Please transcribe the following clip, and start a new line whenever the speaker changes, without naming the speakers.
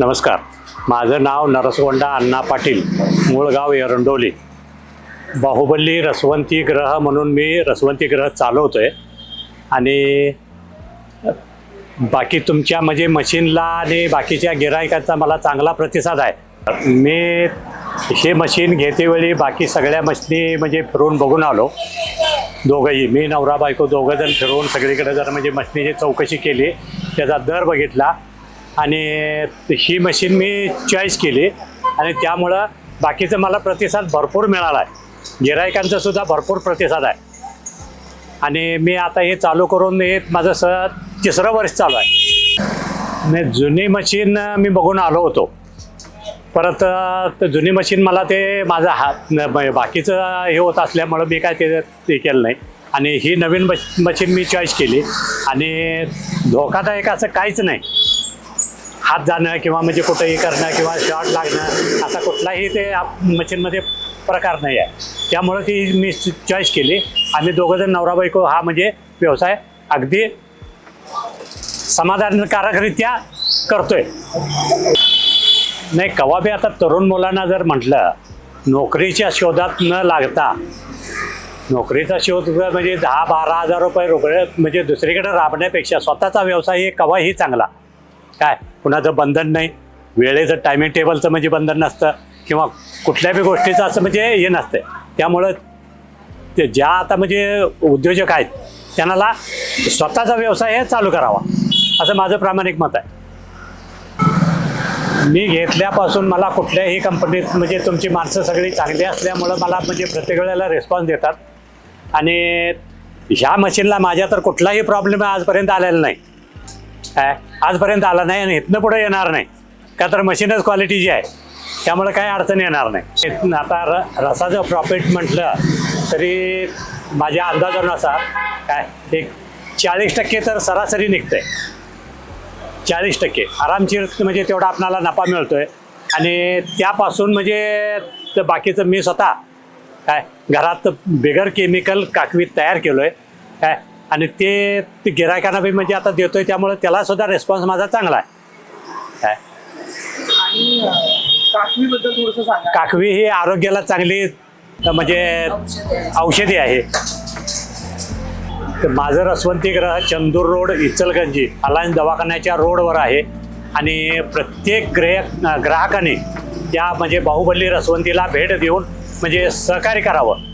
नमस्कार. माझं नाव नरसगोंडा अण्णा पाटील मूळगाव एरंडोली. बाहुबली रसवंती ग्रह म्हणून मी रसवंती ग्रह चालवतो आहे आणि बाकी तुमच्या म्हणजे मशीनला आणि बाकीच्या गिरायकाचा मला चांगला प्रतिसाद आहे. मी हे मशीन घेतेवेळी बाकी सगळ्या मशिनी म्हणजे फिरून बघून आलो. दोघंही मी नवरा बायको दोघं जण फिरवून सगळीकडे जर म्हणजे मशिनीची चौकशी केली त्याचा दर बघितला आणि ही मशीन मी चॉईस केली. आणि त्यामुळं बाकीचं मला प्रतिसाद भरपूर मिळाला आहे गिरायकांचा सुद्धा भरपूर प्रतिसाद आहे. आणि मी आता हे चालू करून हे माझं स तिसरं वर्ष चालू आहे. मी जुनी मशीन मी बघून आलो होतो. परत जुनी मशीन मला ते माझा हात न- बाकीचं हे होत असल्यामुळं मी काय ते ते केलं नाही. आणि ही नवीन मशीन मी चॉईस केली. आणि धोकादायक असं काहीच नाही. हात जाणं किंवा म्हणजे कुठंही करणं किंवा शॉर्ट लागणं असा कुठलाही ते मशीनमध्ये प्रकार नाही आहे. त्यामुळं ती मी चॉईस केली. आम्ही दोघंजण नवरा बायको हा म्हणजे व्यवसाय अगदी समाधानकारकरित्या करतोय. नाही कवा बी आता तरुण मुलांना जर म्हटलं नोकरीच्या शोधात न लागता नोकरीचा शोध म्हणजे दहा बारा हजार रुपये रुपये म्हणजे दुसरीकडे राबण्यापेक्षा स्वतःचा व्यवसाय हे कवाही चांगला. काय? कुणाचं बंधन नाही. वेळेचं टायमिंग टेबलचं म्हणजे बंधन नसतं. किंवा कुठल्या बी गोष्टीचं असं म्हणजे हे नसतं त्यामुळं ते ज्या आता म्हणजे उद्योजक आहेत त्यांना स्वतःचा व्यवसाय हे चालू करावा. असं माझं प्रामाणिक मत आहे. मी घेतल्यापासून मला कुठल्याही कंपनीत म्हणजे तुमची माणसं सगळी चांगली असल्यामुळं मला म्हणजे प्रत्येक वेळेला रिस्पॉन्स देतात. आणि ह्या मशीनला माझ्या तर कुठलाही प्रॉब्लेम आजपर्यंत आलेला नाही. काय? आजपर्यंत आला नाही आणि इथनं पुढे येणार नाही. का तर मशीनच क्वालिटीची आहे त्यामुळे काय अडचण येणार नाही. आता र रसाचं प्रॉफिट म्हटलं तरी माझ्या अंदाजानुसार काय एक चाळीस टक्के तर सरासरी निघतंय. चाळीस टक्के. आरामशीर म्हणजे तेवढा आपणाला नफा मिळतो आहे आणि त्यापासून म्हणजे तर बाकीचं मी स्वतः काय घरात बिगर केमिकल काकवीत तयार केलो आहे काय आणि ते ते गिरायकांना बी म्हणजे आता देतोय त्यामुळे त्याला सुद्धा रिस्पॉन्स माझा चांगला आहे. काय?
काकवी
ही आरोग्याला चांगली म्हणजे औषधी आहे. तर माझं रसवंती ग्रह चंदूर रोड इचलगंजी अलायन्स दवाखान्याच्या रोडवर आहे. आणि प्रत्येक ग्रह ग्राहकाने त्या म्हणजे बाहुबली रसवंतीला भेट देऊन म्हणजे सहकार्य करावं.